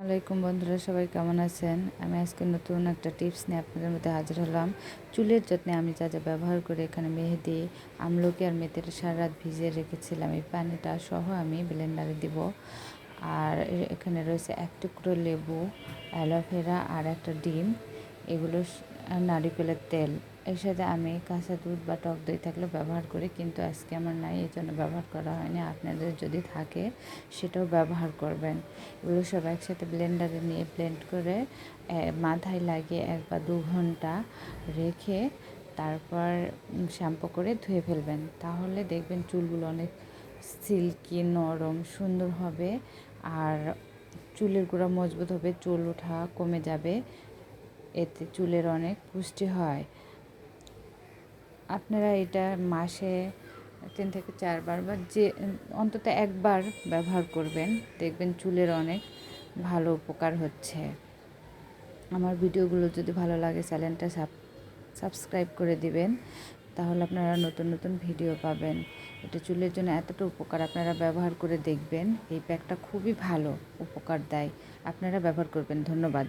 আসসালামাইকুম বন্ধুরা, সবাই কেমন আছেন? আমি আজকে নতুন একটা টিপস নিয়ে আপনাদের মধ্যে হাজির হলাম। চুলের যত্নে আমি যা যা ব্যবহার করে, এখানে মেহেদি, আমলকি আর মেথির সারা রাত ভিজিয়ে রেখেছিলাম। এই পানিটা সহ আমি ব্লেন্ডারে দিব। আর এখানে রয়েছে এক টুকরো লেবু, অ্যালোভেরা আর একটা ডিম। এগুলো নারিকেলের তেল। এর সাথে আমি কাঁচা দুধ বা টক দই থাকলে ব্যবহার করি, কিন্তু আজকে আমার নাই, এই জন্য ব্যবহার করা হয়নি। আপনাদের যদি থাকে, সেটাও ব্যবহার করবেন। এগুলো সব একসাথে ব্লেন্ডারে নিয়ে ব্লেন্ড করে মাথায় লাগিয়ে এক বা দু ঘণ্টা রেখে তারপর শ্যাম্পু করে ধুয়ে ফেলবেন। তাহলে দেখবেন চুলগুলো অনেক সিল্কি নরম, সুন্দর হবে আর চুলের গোড়া মজবুত হবে, চুল ওঠা কমে যাবে। এতে চুলের অনেক পুষ্টি হয়। আপনারা এটা মাসে তিন থেকে চারবার বা যে, অন্তত একবার ব্যবহার করবেন। দেখবেন চুলের অনেক ভালো উপকার হচ্ছে। আমার ভিডিওগুলো যদি ভালো লাগে চ্যানেলটা সাবস্ক্রাইব করে দিবেন। তাহলে আপনারা নতুন নতুন ভিডিও পাবেন। এটা চুলের জন্য এতটা উপকার আপনারা ব্যবহার করে দেখবেন। এই প্যাকটা খুবই ভালো, উপকার দেয়। আপনারা ব্যবহার করবেন। ধন্যবাদ।